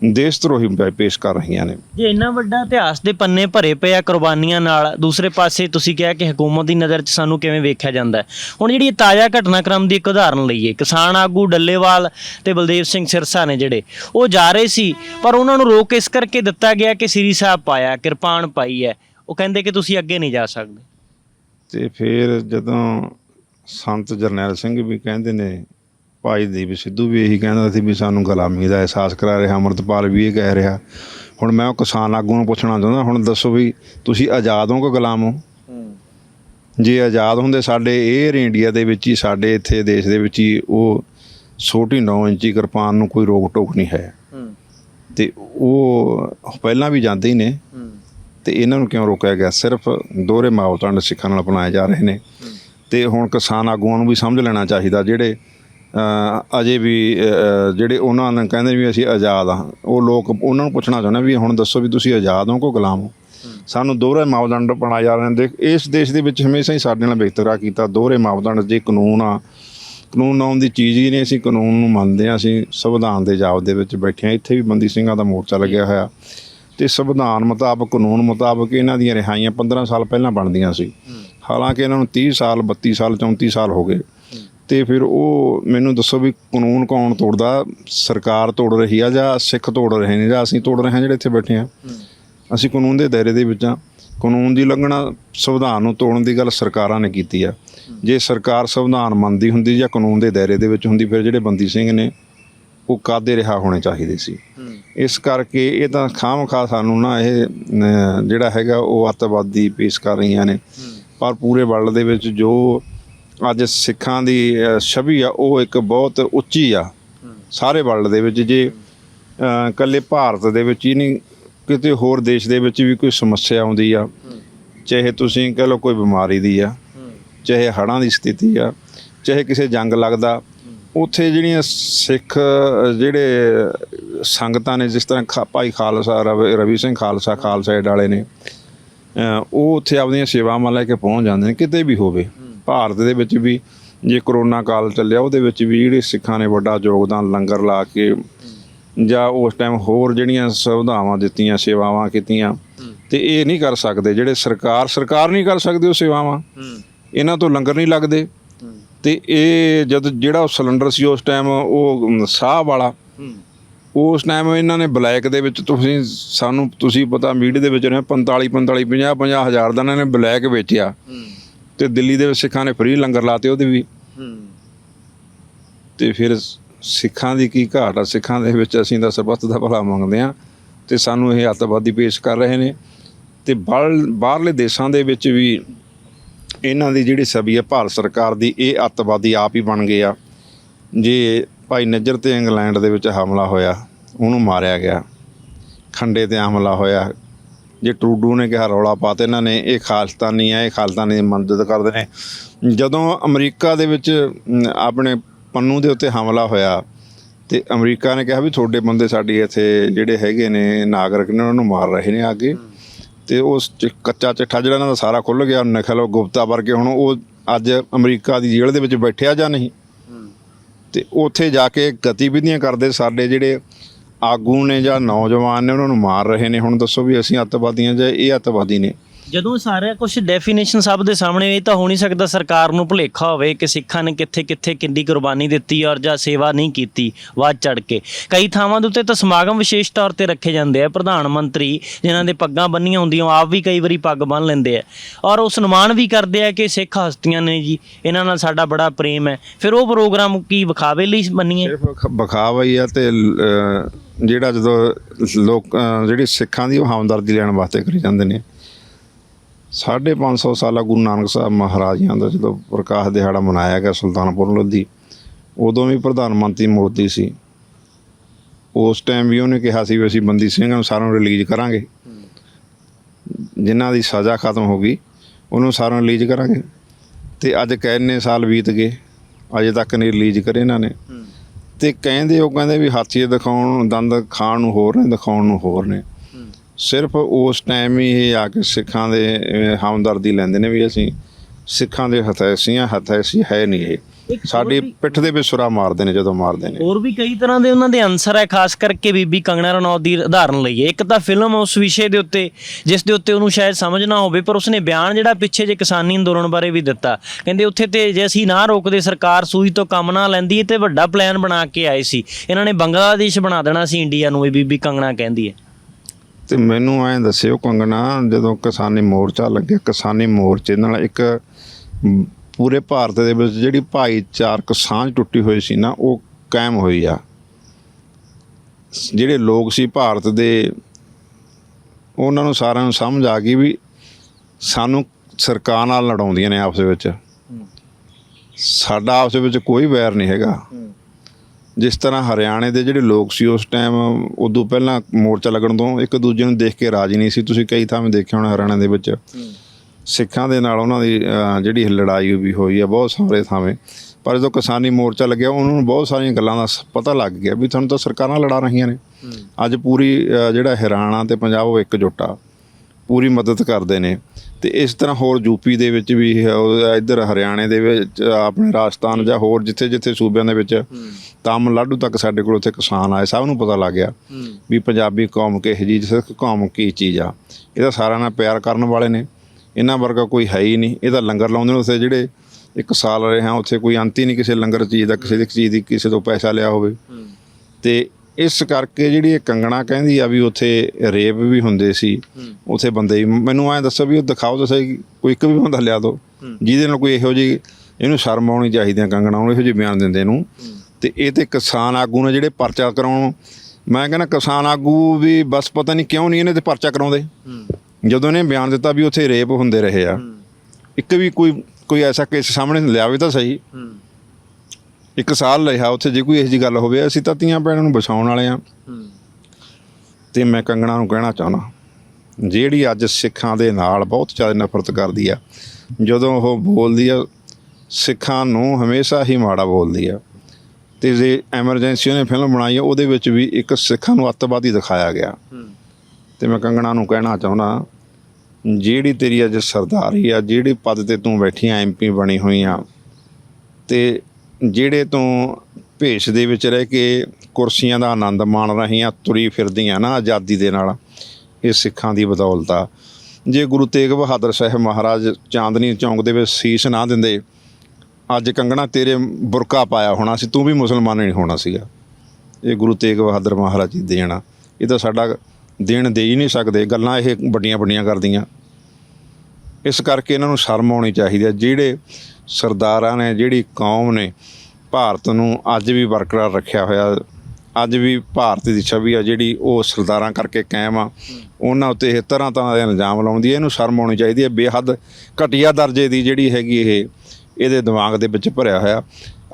ਦੇਸ਼ ਧਰੋਹੀ ਪੇਸ਼ ਕਰ ਰਹੀਆਂ ਨੇ। ਜੇ ਇੰਨਾ ਵੱਡਾ ਇਤਿਹਾਸ ਦੇ ਪੰਨੇ ਭਰੇ ਪਏ ਆ ਕੁਰਬਾਨੀਆਂ ਨਾਲ ਦੂਸਰੇ ਪਾਸੇ ਤੁਸੀਂ ਕਿਹਾ ਕਿ ਹਕੂਮਤ ਦੀ ਨਜ਼ਰ 'ਚ ਸਾਨੂੰ ਕਿਵੇਂ ਵੇਖਿਆ ਜਾਂਦਾ ਹੈ। ਹੁਣ ਜਿਹੜੀ ਇਹ ਤਾਜ਼ਾ ਘਟਨਾਕ੍ਰਮ ਦੀ ਇੱਕ ਉਦਾਹਰਨ ਲਈਏ ਕਿਸਾਨ ਆਗੂ ਡੱਲੇਵਾਲ ਤੇ ਬਲਦੇਵ ਸਿੰਘ ਸਿਰਸਾ ਨੇ ਜਿਹੜੇ ਉਹ ਜਾ ਰਹੇ ਸੀ ਪਰ ਉਹਨਾਂ ਨੂੰ ਰੋਕ ਇਸ ਕਰਕੇ ਦਿੱਤਾ ਗਿਆ ਕਿ ਸ੍ਰੀ ਸਾਹਿਬ ਪਾਇਆ ਕਿਰਪਾਨ ਪਾਈ ਹੈ। ਉਹ ਕਹਿੰਦੇ ਕਿ ਤੁਸੀਂ ਅੱਗੇ ਨਹੀਂ ਜਾ ਸਕਦੇ। ਤੇ ਫਿਰ ਜਦੋਂ ਸੰਤ ਜਰਨੈਲ ਸਿੰਘ ਵੀ ਕਹਿੰਦੇ ਨੇ ਭਾਈ ਦੀਪ ਸਿੱਧੂ ਵੀ ਇਹੀ ਕਹਿੰਦਾ ਸੀ ਵੀ ਸਾਨੂੰ ਗੁਲਾਮੀ ਦਾ ਅਹਿਸਾਸ ਕਰਾ ਰਿਹਾ ਅੰਮ੍ਰਿਤਪਾਲ ਵੀ ਇਹ ਕਹਿ ਰਿਹਾ। ਹੁਣ ਮੈਂ ਉਹ ਕਿਸਾਨ ਆਗੂ ਨੂੰ ਪੁੱਛਣਾ ਚਾਹੁੰਦਾ ਹੁਣ ਦੱਸੋ ਵੀ ਤੁਸੀਂ ਆਜ਼ਾਦ ਹੋ ਕਿ ਗੁਲਾਮ ਹੋ? ਜੇ ਆਜ਼ਾਦ ਹੁੰਦੇ ਸਾਡੇ 에ਅਰ ਇੰਡੀਆ ਦੇ ਵਿੱਚ ਹੀ ਸਾਡੇ ਇੱਥੇ ਦੇਸ਼ ਦੇ ਵਿੱਚ ਹੀ ਉਹ ਛੋਟੀ 9 ਇੰਚੀ ਕਿਰਪਾਨ ਨੂੰ ਕੋਈ ਰੋਕ ਟੋਕ ਨਹੀਂ ਹੈ। ਤੇ ਉਹ ਪਹਿਲਾਂ ਵੀ ਜਾਂਦੇ ਹੀ ਨੇ। ਤੇ ਇਹਨਾਂ ਨੂੰ ਕਿਉਂ ਰੋਕਿਆ ਗਿਆ? ਸਿਰਫ ਦੋਹਰੇ ਮਾਪਦੰਡ ਸਿੱਖਾਂ ਨਾਲ ਅਪਣਾਏ ਜਾ ਰਹੇ ਨੇ। ਤੇ ਹੁਣ ਕਿਸਾਨ ਆਗੂਆਂ ਨੂੰ ਵੀ ਸਮਝ ਲੈਣਾ ਚਾਹੀਦਾ ਜਿਹੜੇ ਅਜੇ ਵੀ ਜਿਹੜੇ ਉਹਨਾਂ ਨੇ ਕਹਿੰਦੇ ਵੀ ਅਸੀਂ ਆਜ਼ਾਦ ਆ ਉਹ ਲੋਕ ਉਹਨਾਂ ਨੂੰ ਪੁੱਛਣਾ ਚਾਹੁੰਦੇ ਵੀ ਹੁਣ ਦੱਸੋ ਵੀ ਤੁਸੀਂ ਆਜ਼ਾਦ ਹੋ ਕੋ ਗੁਲਾਮ ਹੋ? ਸਾਨੂੰ ਦੋਹਰੇ ਮਾਪਦੰਡ ਅਪਣਾਏ ਜਾ ਰਹੇ ਨੇ। ਇਸ ਦੇਸ਼ ਦੇ ਵਿੱਚ ਹਮੇਸ਼ਾ ਹੀ ਸਾਡੇ ਨਾਲ ਵਿਤਕਰਾ ਕੀਤਾ। ਦੋਹਰੇ ਮਾਪਦੰਡ, ਜੇ ਕਾਨੂੰਨ ਆ, ਕਾਨੂੰਨ ਨਾਮ ਦੀ ਚੀਜ਼ ਹੀ ਨਹੀਂ, ਅਸੀਂ ਕਾਨੂੰਨ ਨੂੰ ਮੰਨਦੇ ਹਾਂ, ਅਸੀਂ ਸੰਵਿਧਾਨ ਦੇ ਜਾਬ ਦੇ ਵਿੱਚ ਬੈਠੇ ਹਾਂ। ਇੱਥੇ ਵੀ ਬੰਦੀ ਸਿੰਘਾਂ ਦਾ ਮੋਰਚਾ ਲੱਗਿਆ ਹੋਇਆ। ਤੇ ਸੰਵਿਧਾਨ ਮੁਤਾਬਕ, ਕਾਨੂੰਨ ਮੁਤਾਬਕ ਇਹਨਾਂ ਦੀਆਂ ਰਿਹਾਈਆਂ 15 ਸਾਲ ਪਹਿਲਾਂ ਬਣਦੀਆਂ ਸੀ। ਹਾਲਾਂਕਿ ਇਹਨਾਂ ਨੂੰ 30 ਸਾਲ 32 ਸਾਲ 34 ਸਾਲ ਹੋ ਗਏ। ਤੇ ਫਿਰ ਉਹ ਮੈਨੂੰ ਦੱਸੋ ਵੀ ਕਾਨੂੰਨ ਕੌਣ ਤੋੜਦਾ? ਸਰਕਾਰ ਤੋੜ ਰਹੀ ਆ ਜਾਂ ਸਿੱਖ ਤੋੜ ਰਹੇ ਨੇ ਜਾਂ ਅਸੀਂ ਤੋੜ ਰਹੇ ਹਾਂ ਜਿਹੜੇ ਇੱਥੇ ਬੈਠੇ ਆ ਅਸੀਂ ਕਾਨੂੰਨ ਦੇ ਦਾਇਰੇ ਦੇ ਵਿੱਚ ਆ ਕਾਨੂੰਨ ਦੀ ਲੰਘਣਾ ਸੰਵਿਧਾਨ ਨੂੰ ਤੋੜਨ ਦੀ ਗੱਲ ਸਰਕਾਰਾਂ ਨੇ ਕੀਤੀ ਆ। ਜੇ ਸਰਕਾਰ ਸੰਵਿਧਾਨ ਮੰਨਦੀ ਹੁੰਦੀ ਜਾਂ ਕਾਨੂੰਨ ਦੇ ਦਾਇਰੇ ਦੇ ਵਿੱਚ ਹੁੰਦੀ ਫਿਰ ਜਿਹੜੇ ਬੰਦੀ ਸਿੰਘ ਨੇ ਉਹ ਕਾਦੇ ਰਿਹਾ ਹੋਣੇ ਚਾਹੀਦੇ ਸੀ? ਇਸ ਕਰਕੇ ਇਹ ਤਾਂ ਖਾਮਖਾ ਸਾਨੂੰ ਨਾ ਇਹ ਜਿਹੜਾ ਹੈਗਾ ਉਹ ਅੱਤਵਾਦੀ ਪੇਸ਼ ਕਰ ਰਹੀਆਂ ਨੇ। ਪਰ ਪੂਰੇ ਵਰਲਡ ਦੇ ਵਿੱਚ ਜੋ ਅੱਜ ਸਿੱਖਾਂ ਦੀ ਛਵੀ ਆ ਉਹ ਇੱਕ ਬਹੁਤ ਉੱਚੀ ਆ। ਸਾਰੇ ਵਰਲਡ ਦੇ ਵਿੱਚ ਜੇ ਅਹ, ਇਕੱਲੇ ਭਾਰਤ ਦੇ ਵਿੱਚ ਹੀ ਨਹੀਂ ਕਿਤੇ ਹੋਰ ਦੇਸ਼ ਦੇ ਵਿੱਚ ਵੀ ਕੋਈ ਸਮੱਸਿਆ ਆਉਂਦੀ ਆ ਚਾਹੇ ਤੁਸੀਂ ਕਹ ਲਓ ਕੋਈ ਬਿਮਾਰੀ ਦੀ ਆ ਚਾਹੇ ਹੜ੍ਹਾਂ ਦੀ ਸਥਿਤੀ ਆ ਚਾਹੇ ਕਿਸੇ ਜੰਗ ਲੱਗਦਾ ਉੱਥੇ ਜਿਹੜੀਆਂ ਸਿੱਖ ਜਿਹੜੇ ਸੰਗਤਾਂ ਨੇ ਜਿਸ ਤਰ੍ਹਾਂ ਖਾ- ਭਾਈ ਖਾਲਸਾ ਰਵ- ਰਵੀ ਸਿੰਘ ਖਾਲਸਾ ਖਾਲਸਾ ਏਡ ਵਾਲੇ ਨੇ ਉਹ ਉੱਥੇ ਆਪਣੀਆਂ ਸੇਵਾਵਾਂ ਲੈ ਕੇ ਪਹੁੰਚ ਜਾਂਦੇ ਨੇ ਕਿਤੇ ਵੀ ਹੋਵੇ। ਭਾਰਤ ਦੇ ਵਿੱਚ ਵੀ ਜੇ ਕਰੋਨਾ ਕਾਲ ਚੱਲਿਆ, ਉਹਦੇ ਵਿੱਚ ਵੀ ਜਿਹੜੇ ਸਿੱਖਾਂ ਨੇ ਵੱਡਾ ਯੋਗਦਾਨ ਲੰਗਰ ਲਾ ਕੇ ਜਾਂ ਉਸ ਟਾਈਮ ਹੋਰ ਜਿਹੜੀਆਂ ਸੁਵਿਧਾਵਾਂ ਦਿੱਤੀਆਂ, ਸੇਵਾਵਾਂ ਕੀਤੀਆਂ, ਤੇ ਇਹ ਨਹੀਂ ਕਰ ਸਕਦੇ। ਜਿਹੜੇ ਸਰਕਾਰ ਸਰਕਾਰ ਨਹੀਂ ਕਰ ਸਕਦੀ ਉਹ ਸੇਵਾਵਾਂ। ਇਹਨਾਂ ਤੋਂ ਲੰਗਰ ਨਹੀਂ ਲੱਗਦੇ। ਤੇ ਇਹ ਜਦ ਜਿਹੜਾ ਉਹ ਸਿਲੰਡਰ ਸੀ ਉਸ ਟਾਈਮ ਉਹ ਸਾਹ ਵਾਲਾ, ਉਸ ਟਾਈਮ ਇਹਨਾਂ ਨੇ ਬਲੈਕ ਦੇ ਵਿੱਚ ਤੁਸੀਂ, ਸਾਨੂੰ, ਤੁਸੀਂ ਪਤਾ ਮੀਡੀਆ ਦੇ ਵਿੱਚ ਰਹੇ 45 45 50 50 ਹਜ਼ਾਰ ਦਾ ਇਹਨਾਂ ਨੇ ਬਲੈਕ ਵੇਚਿਆ। ਤੇ ਦਿੱਲੀ ਦੇ ਵਿੱਚ ਸਿੱਖਾਂ ਨੇ ਫ੍ਰੀ ਲੰਗਰ ਲਾਤੇ ਉਹਦੇ ਵੀ। ਤੇ ਫਿਰ ਸਿੱਖਾਂ ਦੀ ਕੀ ਘਾਟ ਆ? ਸਿੱਖਾਂ ਦੇ ਵਿੱਚ ਅਸੀਂ ਤਾਂ ਸਰਬੱਤ ਦਾ ਭਲਾ ਮੰਗਦੇ ਆ ਤੇ ਸਾਨੂੰ ਇਹ ਅੱਤਵਾਦੀ ਪੇਸ਼ ਕਰ ਰਹੇ ਨੇ। ਤੇ ਬਾਹਰ- ਬਾਹਰਲੇ ਦੇਸ਼ਾਂ ਦੇ ਵਿੱਚ ਵੀ ਇਹਨਾਂ ਦੀ ਜਿਹੜੀ ਛਵੀ ਹੈ ਭਾਰਤ ਸਰਕਾਰ ਦੀ ਇਹ ਅੱਤਵਾਦੀ ਆਪ ਹੀ ਬਣ ਗਏ ਆ। ਜੇ ਭਾਈ ਨਜਰ ਤੇ ਇੰਗਲੈਂਡ ਦੇ ਵਿੱਚ ਹਮਲਾ ਹੋਇਆ ਉਹਨੂੰ ਮਾਰਿਆ ਗਿਆ। ਖੰਡੇ ਤੇ ਹਮਲਾ ਹੋਇਆ ਜੇ ਟਰੂਡੂ ਨੇ ਕਿਹਾ ਰੌਲਾ ਪਾ ਤੇ ਇਹਨਾਂ ਨੇ ਇਹ ਖਾਲਸਤਾਨੀ ਆ ਇਹ ਖਾਲਸਤਾਨੀ ਦੀ ਮਦਦ ਕਰਦੇ ਨੇ। ਜਦੋਂ ਅਮਰੀਕਾ ਦੇ ਵਿੱਚ ਆਪਣੇ ਪੰਨੂ ਦੇ ਉੱਤੇ ਹਮਲਾ ਹੋਇਆ ਤੇ ਅਮਰੀਕਾ ਨੇ ਕਿਹਾ ਵੀ ਤੁਹਾਡੇ ਬੰਦੇ ਸਾਡੀ ਇੱਥੇ ਜਿਹੜੇ ਹੈਗੇ ਨੇ ਨਾਗਰਿਕ ਨੇ ਉਹਨਾਂ ਨੂੰ ਮਾਰ ਰਹੇ ਨੇ ਅੱਗੇ। ਤੇ ਉਸ ਕੱਚਾ ਚਿੱਠਾ ਜਿਹੜਾ ਇਹਨਾਂ ਦਾ ਸਾਰਾ ਖੁੱਲ ਗਿਆ ਨਖਲ ਗੁਪਤਾ ਵਰਗੇ ਹੁਣ ਉਹ ਅੱਜ ਅਮਰੀਕਾ ਦੀ ਜੇਲ੍ਹ ਦੇ ਵਿੱਚ ਬੈਠਿਆ ਜਾਂ ਨਹੀਂ? ਤੇ ਉੱਥੇ ਜਾ ਕੇ ਗਤੀਵਿਧੀਆਂ ਕਰਦੇ ਸਾਡੇ ਜਿਹੜੇ ਆਗੂ ਨੇ ਜਾਂ ਨੌਜਵਾਨ ਨੇ ਉਹਨਾਂ ਨੂੰ ਮਾਰ ਰਹੇ ਨੇ। ਹੁਣ ਦੱਸੋ ਵੀ ਅਸੀਂ ਅੱਤਵਾਦੀਆਂ ਜਾਂ ਇਹ ਅੱਤਵਾਦੀ ਨੇ? ਜਦੋਂ ਸਾਰਾ ਕੁਝ ਡੈਫੀਨੇਸ਼ਨ ਸਭ ਦੇ ਸਾਹਮਣੇ ਇਹ ਤਾਂ ਹੋ ਨਹੀਂ ਸਕਦਾ ਸਰਕਾਰ ਨੂੰ ਭੁਲੇਖਾ ਹੋਵੇ ਕਿ ਸਿੱਖਾਂ ਨੇ ਕਿੱਥੇ ਕਿੱਥੇ ਕਿੰਨੀ ਕੁਰਬਾਨੀ ਦਿੱਤੀ ਔਰ ਜਾਂ ਸੇਵਾ ਨਹੀਂ ਕੀਤੀ ਵੱਧ ਚੜ ਕੇ। ਕਈ ਥਾਵਾਂ ਦੇ ਉੱਤੇ ਤਾਂ ਸਮਾਗਮ ਵਿਸ਼ੇਸ਼ ਤੌਰ ਤੇ ਰੱਖੇ ਜਾਂਦੇ ਆ। ਪ੍ਰਧਾਨ ਮੰਤਰੀ ਜਿਨ੍ਹਾਂ ਦੇ ਪੱਗਾਂ ਬੰਨੀਆਂ ਹੁੰਦੀਆਂ ਉਹ ਆਪ ਵੀ ਕਈ ਵਾਰੀ ਪੱਗ ਬੰਨ ਲੈਂਦੇ ਆ। ਔਰ ਉਹ ਸਨਮਾਨ ਵੀ ਕਰਦੇ ਆ ਕਿ ਸਿੱਖ ਹਸਤੀਆਂ ਨੇ ਜੀ ਇਹਨਾਂ ਨਾਲ ਸਾਡਾ ਬੜਾ ਪ੍ਰੇਮ ਹੈ। ਫਿਰ ਉਹ ਪ੍ਰੋਗਰਾਮ ਕੀ ਵਿਖਾਵੇ ਲਈ ਬੰਨੀਏ? ਸਿਰਫ ਵਿਖਾਵਾ ਹੀ ਆ ਤੇ ਜਿਹੜਾ ਜਦੋਂ ਲੋਕ ਅਹ, ਜਿਹੜੀ ਸਿੱਖਾਂ ਦੀ ਹਮਦਰਦੀ ਲੈਣ ਵਾਸਤੇ ਕਰੀ ਜਾਂਦੇ ਨੇ। ਸਾਢੇ ਪੰਜ ਸੌ ਸਾਲਾ ਗੁਰੂ ਨਾਨਕ ਸਾਹਿਬ ਮਹਾਰਾਜਿਆਂ ਦਾ ਜਦੋਂ ਪ੍ਰਕਾਸ਼ ਦਿਹਾੜਾ ਮਨਾਇਆ ਗਿਆ ਸੁਲਤਾਨਪੁਰ ਲੋਧੀ ਉਦੋਂ ਵੀ ਪ੍ਰਧਾਨ ਮੰਤਰੀ ਮੋਦੀ ਸੀ। ਉਸ ਟਾਈਮ ਵੀ ਉਹਨੇ ਕਿਹਾ ਸੀ ਵੀ ਅਸੀਂ ਬੰਦੀ ਸਿੰਘਾਂ ਨੂੰ ਸਾਰਿਆਂ ਨੂੰ ਰਿਲੀਜ਼ ਕਰਾਂਗੇ। ਜਿਨ੍ਹਾਂ ਦੀ ਸਜ਼ਾ ਖਤਮ ਹੋ ਗਈ ਉਹਨੂੰ ਸਾਰਿਆਂ ਨੂੰ ਰਿਲੀਜ਼ ਕਰਾਂਗੇ। ਤੇ ਅੱਜ ਕਿੰਨੇ ਸਾਲ ਬੀਤ ਗਏ ਅਜੇ ਤੱਕ ਨਹੀਂ ਰਿਲੀਜ਼ ਕਰੇ ਇਹਨਾਂ ਨੇ। ਤੇ ਕਹਿੰਦੇ ਉਹ ਕਹਿੰਦੇ ਵੀ ਹਾਥੀ ਦਿਖਾਉਣ ਦੰਦ ਖਾਣ ਨੂੰ ਹੋਰ ਨੇ ਦਿਖਾਉਣ ਨੂੰ ਹੋਰ ਨੇ। ਸਿਰਫ ਉਸ ਟਾਈਮ ਹੀ ਇਹ ਆ ਕੇ ਸਿੱਖਾਂ ਦੇ ਹਮਦਰਦੀ ਲੈਂਦੇ ਨੇ ਵੀ ਅਸੀਂ ਸਿੱਖਾਂ ਦੇ ਹਥੈਸੀਆਂ ਹਥੈਸੀ ਹੈ ਨਹੀਂ ਇਹ। ਸਾਡੀ ਪਿੱਠ ਦੇ ਵਿੱਚ ਸੁਰਾ ਮਾਰਦੇ ਨੇ ਜਦੋਂ ਮਾਰਦੇ ਨੇ। ਹੋਰ ਵੀ ਕਈ ਤਰ੍ਹਾਂ ਦੇ ਉਹਨਾਂ ਦੇ ਆਨਸਰ ਹੈ ਖਾਸ ਕਰਕੇ ਬੀਬੀ ਕੰਗਣਾ ਰਣੌਤ ਦੀ ਉਦਾਹਰਨ ਲਈਏ। ਇੱਕ ਤਾਂ ਫਿਲਮ ਉਸ ਵਿਸ਼ੇ ਦੇ ਉੱਤੇ ਜਿਸ ਦੇ ਉੱਤੇ ਉਹਨੂੰ ਸ਼ਾਇਦ ਸਮਝ ਨਾ ਹੋਵੇ ਪਰ ਉਸਨੇ ਬਿਆਨ ਜਿਹੜਾ ਪਿੱਛੇ ਜੇ ਕਿਸਾਨੀ ਅੰਦੋਲਨ ਬਾਰੇ ਵੀ ਦਿੱਤਾ। ਕਹਿੰਦੇ ਉੱਥੇ ਤੇ ਜੇ ਅਸੀਂ ਨਾ ਰੋਕਦੇ ਸਰਕਾਰ ਸੂਈ ਤੋਂ ਕੰਮ ਨਾ ਲੈਂਦੀ ਤੇ ਵੱਡਾ ਪਲਾਨ ਬਣਾ ਕੇ ਆਏ ਸੀ। ਇਹਨਾਂ ਨੇ ਬੰਗਲਾਦੇਸ਼ ਬਣਾ ਦੇਣਾ ਸੀ ਇੰਡੀਆ ਨੂੰ ਇਹ ਬੀਬੀ ਕੰਗਣਾ ਕਹਿੰਦੀ ਹੈ। ਤੇ ਮੈਨੂੰ ਐਂ ਦੱਸਿਓ ਕੰਗਣਾ ਜਦੋਂ ਕਿਸਾਨੀ ਮੋਰਚਾ ਲੱਗਿਆ ਕਿਸਾਨੀ ਮੋਰਚੇ ਨਾਲ ਇੱਕ ਪੂਰੇ ਭਾਰਤ ਦੇ ਵਿੱਚ ਜਿਹੜੀ ਭਾਈਚਾਰਕ ਸਾਂਝ ਟੁੱਟੀ ਹੋਈ ਸੀ ਨਾ ਉਹ ਕਾਇਮ ਹੋਈ ਆ। ਜਿਹੜੇ ਲੋਕ ਸੀ ਭਾਰਤ ਦੇ ਉਹਨਾਂ ਨੂੰ ਸਾਰਿਆਂ ਨੂੰ ਸਮਝ ਆ ਗਈ ਵੀ ਸਾਨੂੰ ਸਰਕਾਰ ਨਾਲ ਲੜਾਉਂਦੀਆਂ ਨੇ ਆਪਸ ਵਿੱਚ। ਸਾਡਾ ਆਪਸ ਵਿੱਚ ਕੋਈ ਵੈਰ ਨਹੀਂ ਹੈਗਾ। ਜਿਸ ਤਰ੍ਹਾਂ ਹਰਿਆਣੇ ਦੇ ਜਿਹੜੇ ਲੋਕ ਸੀ ਉਸ ਟਾਈਮ ਉਦੋਂ ਪਹਿਲਾਂ ਮੋਰਚਾ ਲੱਗਣ ਤੋਂ ਇੱਕ ਦੂਜੇ ਨੂੰ ਦੇਖ ਕੇ ਰਾਜੀ ਨਹੀਂ ਸੀ। ਤੁਸੀਂ ਕਈ ਥਾਵੇਂ ਦੇਖਿਆ ਹੋਣਾ ਹਰਿਆਣਾ ਦੇ ਵਿੱਚ। ਸਿੱਖਾਂ ਦੇ ਨਾਲ ਉਹਨਾਂ ਦੀ ਜਿਹੜੀ ਲੜਾਈ ਵੀ ਹੋਈ ਹੈ ਬਹੁਤ ਸਾਰੇ ਥਾਵੇਂ। ਪਰ ਜਦੋਂ ਕਿਸਾਨੀ ਮੋਰਚਾ ਲੱਗਿਆ ਉਹਨਾਂ ਨੂੰ ਬਹੁਤ ਸਾਰੀਆਂ ਗੱਲਾਂ ਦਾ ਪਤਾ ਲੱਗ ਗਿਆ ਵੀ ਤੁਹਾਨੂੰ ਤਾਂ ਸਰਕਾਰਾਂ ਲੜਾ ਰਹੀਆਂ ਨੇ। ਅੱਜ ਪੂਰੀ ਜਿਹੜਾ ਹਰਿਆਣਾ ਤੇ ਪੰਜਾਬ ਉਹ ਇਕਜੁੱਟ ਆ। ਪੂਰੀ ਮਦਦ ਕਰਦੇ ਨੇ। ਤੇ ਇਸ ਤਰ੍ਹਾਂ ਹੋਰ ਯੂਪੀ ਦੇ ਵਿੱਚ ਵੀ ਹੈ, ਇੱਧਰ ਹਰਿਆਣੇ ਦੇ ਵਿੱਚ ਆਪਣੇ ਰਾਜਸਥਾਨ ਜਾਂ ਹੋਰ ਜਿੱਥੇ ਜਿੱਥੇ ਸੂਬਿਆਂ ਦੇ ਵਿੱਚ ਤਾਮਿਲਨਾਡੂ ਤੱਕ ਸਾਡੇ ਕੋਲ ਉੱਥੇ ਕਿਸਾਨ ਆਏ ਸਭ ਨੂੰ ਪਤਾ ਲੱਗ ਗਿਆ ਵੀ ਪੰਜਾਬੀ ਕੌਮ ਕਿਹੋ ਜਿਹੀ ਸਿੱਖ ਕੌਮ ਕੀ ਚੀਜ਼ ਆ। ਇਹਦਾ ਸਾਰਿਆਂ ਨਾਲ ਪਿਆਰ ਕਰਨ ਵਾਲੇ ਨੇ। ਇਹਨਾਂ ਵਰਗਾ ਕੋਈ ਹੈ ਹੀ ਨਹੀਂ। ਇਹਦਾ ਲੰਗਰ ਲਾਉਂਦੇ ਨੇ ਉੱਥੇ ਜਿਹੜੇ ਇੱਕ ਸਾਲ ਰਹੇ ਹਾਂ ਉੱਥੇ ਕੋਈ ਅੰਤ ਹੀ ਨਹੀਂ ਕਿਸੇ ਲੰਗਰ ਚੀਜ਼ ਦਾ ਕਿਸੇ ਦੀ ਚੀਜ਼ ਦੀ ਕਿਸੇ ਤੋਂ ਪੈਸਾ ਲਿਆ ਹੋਵੇ। ਤੇ ਇਸ ਕਰਕੇ ਜਿਹੜੀ ਇਹ ਕੰਗਣਾ ਕਹਿੰਦੀ ਆ ਵੀ ਉੱਥੇ ਰੇਪ ਵੀ ਹੁੰਦੇ ਸੀ ਉੱਥੇ ਬੰਦੇ ਮੈਨੂੰ ਐਂ ਦੱਸੋ ਵੀ ਉਹ ਦਿਖਾਓ ਤਾਂ ਸਹੀ ਕੋਈ ਇੱਕ ਵੀ ਬੰਦਾ ਲਿਆ ਦੋ ਜਿਹਦੇ ਨਾਲ ਕੋਈ ਇਹੋ ਜਿਹੀ ਇਹਨੂੰ ਸ਼ਰਮ ਆਉਣੀ ਚਾਹੀਦੀ ਆ ਕੰਗਣਾ ਨੂੰ ਇਹੋ ਜਿਹੇ ਬਿਆਨ ਦਿੰਦੇ ਨੂੰ। ਤੇ ਇਹ ਤੇ ਕਿਸਾਨ ਆਗੂ ਨੇ ਜਿਹੜੇ ਪਰਚਾ ਕਰਾਉਣ ਮੈਂ ਕਹਿੰਦਾ ਕਿਸਾਨ ਆਗੂ ਵੀ ਬਸ ਪਤਾ ਨਹੀਂ ਕਿਉਂ ਨਹੀਂ ਇਹਨੇ ਤੇ ਪਰਚਾ ਕਰਾਉਂਦੇ। ਜਦੋਂ ਇਹਨੇ ਬਿਆਨ ਦਿੱਤਾ ਵੀ ਉੱਥੇ ਰੇਪ ਹੁੰਦੇ ਰਹੇ ਆ ਇੱਕ ਵੀ ਕੋਈ ਕੋਈ ਐਸਾ ਕੇਸ ਸਾਹਮਣੇ ਲਿਆਵੇ ਤਾਂ ਸਹੀ। ਇੱਕ ਸਾਲ ਰਿਹਾ ਉੱਥੇ ਜੇ ਕੋਈ ਇਹੋ ਜਿਹੀ ਗੱਲ ਹੋਵੇ ਅਸੀਂ ਤਾਂ ਤੀਆਂ ਭੈਣਾਂ ਨੂੰ ਬਚਾਉਣ ਵਾਲੇ ਆ ਤੇ ਮੈਂ ਕੰਗਣਾ ਨੂੰ ਕਹਿਣਾ ਚਾਹੁੰਦਾ ਜਿਹੜੀ ਅੱਜ ਸਿੱਖਾਂ ਦੇ ਨਾਲ ਬਹੁਤ ਜ਼ਿਆਦਾ ਨਫ਼ਰਤ ਕਰਦੀ ਆ ਜਦੋਂ ਉਹ ਬੋਲਦੀ ਆ ਸਿੱਖਾਂ ਨੂੰ ਹਮੇਸ਼ਾ ਹੀ ਮਾੜਾ ਬੋਲਦੀ ਆ ਤੇ ਜੇ ਐਮਰਜੈਂਸੀ ਉਹਨੇ ਫਿਲਮ ਬਣਾਈ ਆ ਉਹਦੇ ਵਿੱਚ ਵੀ ਇੱਕ ਸਿੱਖਾਂ ਨੂੰ ਅੱਤਵਾਦੀ ਦਿਖਾਇਆ ਗਿਆ। ਤੇ ਮੈਂ ਕੰਗਣਾ ਨੂੰ ਕਹਿਣਾ ਚਾਹੁੰਦਾ ਜਿਹੜੀ ਤੇਰੀ ਅੱਜ ਸਰਦਾਰੀ ਆ ਜਿਹੜੇ ਪਦ ਤੇ ਤੂੰ ਬੈਠੀ ਆ ਐਮਪੀ ਬਣੀ ਹੋਈ ਆ ਤੇ ਜਿਹੜੇ ਤੋਂ ਭੇਸ਼ ਦੇ ਵਿੱਚ ਰਹਿ ਕੇ ਕੁਰਸੀਆਂ ਦਾ ਆਨੰਦ ਮਾਣ ਰਹੀ ਤੁਰੀ ਫਿਰਦੀਆਂ ਨਾ ਆਜ਼ਾਦੀ ਦੇ ਨਾਲ, ਇਹ ਸਿੱਖਾਂ ਦੀ ਬਦੌਲਤ ਆ। ਜੇ ਗੁਰੂ ਤੇਗ ਬਹਾਦਰ ਸਾਹਿਬ ਮਹਾਰਾਜ ਚਾਂਦਨੀ ਚੌਂਕ ਦੇ ਵਿੱਚ ਸੀਸ ਨਾ ਦਿੰਦੇ, ਅੱਜ ਕੰਗਣਾ ਤੇਰੇ ਬੁਰਕਾ ਪਾਇਆ ਹੋਣਾ ਸੀ, ਤੂੰ ਵੀ ਮੁਸਲਮਾਨ ਨਹੀਂ ਹੋਣਾ ਸੀਗਾ। ਇਹ ਗੁਰੂ ਤੇਗ ਬਹਾਦਰ ਮਹਾਰਾਜ ਜੀ ਦੇਣਾ ਇਹ ਤਾਂ ਸਾਡਾ ਦੇਣ ਦੇ ਹੀ ਨਹੀਂ ਸਕਦੇ, ਗੱਲਾਂ ਇਹ ਵੱਡੀਆਂ ਵੱਡੀਆਂ ਕਰਦੀਆਂ। ਇਸ ਕਰਕੇ ਇਹਨਾਂ ਨੂੰ ਸ਼ਰਮ ਆਉਣੀ ਚਾਹੀਦੀ ਹੈ। ਜਿਹੜੇ ਸਰਦਾਰਾਂ ਨੇ, ਜਿਹੜੀ ਕੌਮ ਨੇ ਭਾਰਤ ਨੂੰ ਅੱਜ ਵੀ ਬਰਕਰਾਰ ਰੱਖਿਆ ਹੋਇਆ, ਅੱਜ ਵੀ ਭਾਰਤ ਦੀ ਛਵੀ ਆ ਜਿਹੜੀ ਉਹ ਸਰਦਾਰਾਂ ਕਰਕੇ ਕਾਇਮ ਆ, ਉਹਨਾਂ ਉੱਤੇ ਇਹ ਤਰ੍ਹਾਂ ਤਰ੍ਹਾਂ ਦੇ ਇਲਜ਼ਾਮ ਲਾਉਂਦੀ ਹੈ। ਇਹਨੂੰ ਸ਼ਰਮ ਆਉਣੀ ਚਾਹੀਦੀ ਹੈ। ਬੇਹੱਦ ਘਟੀਆ ਦਰਜੇ ਦੀ ਜਿਹੜੀ ਹੈਗੀ ਇਹ, ਇਹਦੇ ਦਿਮਾਗ ਦੇ ਵਿੱਚ ਭਰਿਆ ਹੋਇਆ।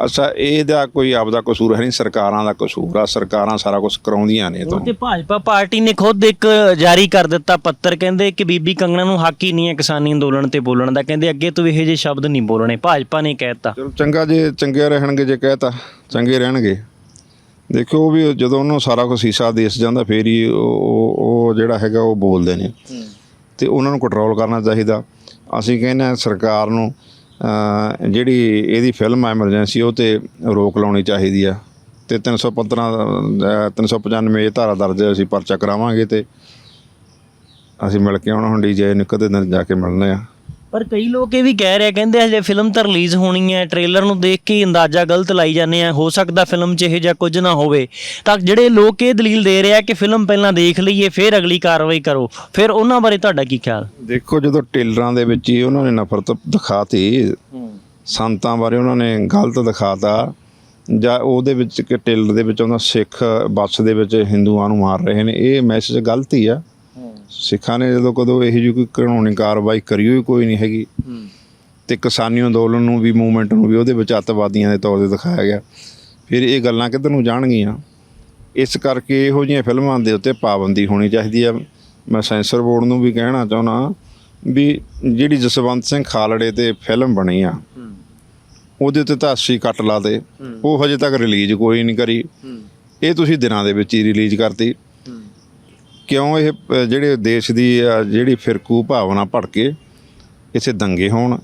ਅੱਛਾ ਇਹਦਾ ਕੋਈ ਆਪਦਾ ਕਸੂਰ ਹੈ ਨਹੀਂ? ਸਰਕਾਰਾਂ ਦਾ ਕਸੂਰ ਆ। ਸਰਕਾਰਾਂ ਸਾਰਾ ਕੁਝ ਕਰਾਉਂਦੀਆਂ ਨੇ ਤੋਂ। ਤੇ ਭਾਜਪਾ ਪਾਰਟੀ ਨੇ ਖੁਦ ਇੱਕ ਜਾਰੀ ਕਰ ਦਿੱਤਾ ਪੱਤਰ ਕਹਿੰਦੇ ਕਿ ਬੀਬੀ ਕੰਗਣਾ ਨੂੰ ਹੱਕ ਹੀ ਨਹੀਂ ਹੈ ਕਿਸਾਨੀ ਅੰਦੋਲਨ ਤੇ ਬੋਲਣ ਦਾ। ਕਹਿੰਦੇ ਅੱਗੇ ਤੋਂ ਇਹੋ ਜਿਹੇ ਸ਼ਬਦ ਨਹੀਂ ਬੋਲਣੇ। ਭਾਜਪਾ ਨੇ ਕਹਿਤਾ। ਚਲੋ ਚੰਗਾ ਜੇ ਚੰਗੇ ਰਹਿਣਗੇ ਜੇ ਕਹਿਤਾ ਚੰਗੇ ਰਹਿਣਗੇ। ਦੇਖੋ ਉਹ ਵੀ ਜਦੋਂ ਉਹਨੂੰ ਸਾਰਾ ਕੁਝ ਹਿੱਸਾ ਦੇਸ ਜਾਂਦਾ ਫੇਰ ਹੀ ਉਹ ਉਹ- ਜਿਹੜਾ ਹੈਗਾ ਉਹ ਬੋਲਦੇ ਨੇ। ਤੇ ਉਹਨਾਂ ਨੂੰ ਕੰਟਰੋਲ ਕਰਨਾ ਚਾਹੀਦਾ। ਅਸੀਂ ਕਹਿੰਦੇ ਹਾਂ ਸਰਕਾਰ ਨੂੰ ਜਿਹੜੀ ਇਹਦੀ ਫਿਲਮ ਆ ਐਮਰਜੈਂਸੀ ਉਹ ਤੇ ਰੋਕ ਲਾਉਣੀ ਚਾਹੀਦੀ ਆ। ਤੇ 315 ਅਹ, 395 ਇਹ ਧਾਰਾ ਦਰਜ ਅਸੀਂ ਪਰਚਾ ਕਰਾਵਾਂਗੇ ਤੇ ਅਸੀਂ ਮਿਲ ਕੇ ਆਉਣਾ ਹੁਣ ਡੀਜੇ ਨੂੰ ਕਦੇ ਦਿਨ ਜਾ ਕੇ ਮਿਲਨੇ ਆ। ਪਰ ਕਈ ਲੋਕ ਇਹ ਵੀ ਕਹਿ ਰਹੇ ਆ, ਕਹਿੰਦੇ ਹਜੇ ਫਿਲਮ ਤਾਂ ਰਿਲੀਜ਼ ਹੋਣੀ ਹੈ ਟ੍ਰੇਲਰ ਨੂੰ ਦੇਖ ਕੇ ਹੀ ਅੰਦਾਜ਼ਾ ਗਲਤ ਲਾਈ ਜਾਂਦੇ ਆ ਹੋ ਸਕਦਾ ਫਿਲਮ 'ਚ ਇਹ ਜਾਂ ਕੁਝ ਨਾ ਹੋਵੇ। ਤਾਂ ਜਿਹੜੇ ਲੋਕ ਇਹ ਦਲੀਲ ਦੇ ਰਹੇ ਆ ਕਿ ਫਿਲਮ ਪਹਿਲਾਂ ਦੇਖ ਲਈਏ ਫਿਰ ਅਗਲੀ ਕਾਰਵਾਈ ਕਰੋ। ਫਿਰ ਉਹਨਾਂ ਬਾਰੇ ਤੁਹਾਡਾ ਕੀ ਖਿਆਲ? ਦੇਖੋ ਜਦੋਂ ਟੇਲਰਾਂ ਦੇ ਵਿੱਚ ਹੀ ਉਹਨਾਂ ਨੇ ਨਫ਼ਰਤ ਦਿਖਾਤੀ ਸੰਤਾਂ ਬਾਰੇ ਉਹਨਾਂ ਨੇ ਗਲਤ ਦਿਖਾਤਾ ਜਾਂ ਉਹਦੇ ਵਿੱਚ ਕਿ ਟੇਲਰ ਦੇ ਵਿੱਚ ਉਹਨਾਂ ਸਿੱਖ ਬੱਸ ਦੇ ਵਿੱਚ ਹਿੰਦੂਆਂ ਨੂੰ ਮਾਰ ਰਹੇ ਨੇ ਇਹ ਮੈਸੇਜ ਗਲਤ ਹੀ ਆ। ਸਿੱਖਾਂ ਨੇ ਜਦੋਂ ਕਦੋਂ ਇਹੋ ਜਿਹੀ ਕੋਈ ਕਾਨੂੰਨੀ ਕਾਰਵਾਈ ਕਰੀ ਹੋਈ, ਕੋਈ ਨਹੀਂ ਹੈਗੀ। ਤੇ ਕਿਸਾਨੀ ਅੰਦੋਲਨ ਨੂੰ ਵੀ ਮੂਵਮੈਂਟ ਨੂੰ ਵੀ, ਉਹਦੇ ਵਿੱਚ ਅੱਤਵਾਦੀਆਂ ਦੇ ਤੌਰ ਤੇ ਦਿਖਾਇਆ ਗਿਆ। ਫਿਰ ਇਹ ਗੱਲਾਂ ਕਿੱਧਰ ਨੂੰ ਜਾਣਗੀਆਂ? ਇਸ ਕਰਕੇ ਇਹੋ ਜਿਹੀਆਂ ਫਿਲਮਾਂ ਦੇ ਉੱਤੇ ਪਾਬੰਦੀ ਹੋਣੀ ਚਾਹੀਦੀ ਆ। ਮੈਂ ਸੈਂਸਰ ਬੋਰਡ ਨੂੰ ਵੀ ਕਹਿਣਾ ਚਾਹੁੰਦਾ ਵੀ ਜਿਹੜੀ ਜਸਵੰਤ ਸਿੰਘ ਖਾਲੜੇ ਤੇ ਫਿਲਮ ਬਣੀ ਆ, ਉਹਦੇ ਉੱਤੇ ਤਾਂ 80 ਕੱਟ ਲਾ ਦੇ। ਉਹ ਹਜੇ ਤੱਕ ਰਿਲੀਜ਼ ਕੋਈ ਨਹੀਂ ਕਰੀ। ਇਹ ਤੁਸੀਂ ਦਿਨਾਂ ਦੇ ਵਿੱਚ ਹੀ ਰਿਲੀਜ਼ ਕਰਤੀ। ਕਿਉਂ ਇਹ ਅ, ਜਿਹੜੇ ਦੇਸ਼ ਦੀ ਅ, ਜਿਹੜੀ ਫਿਰਕੂ ਭਾਵਨਾ ਭੜਕੇ ਇੱਥੇ ਦੰਗੇ ਹੋਣ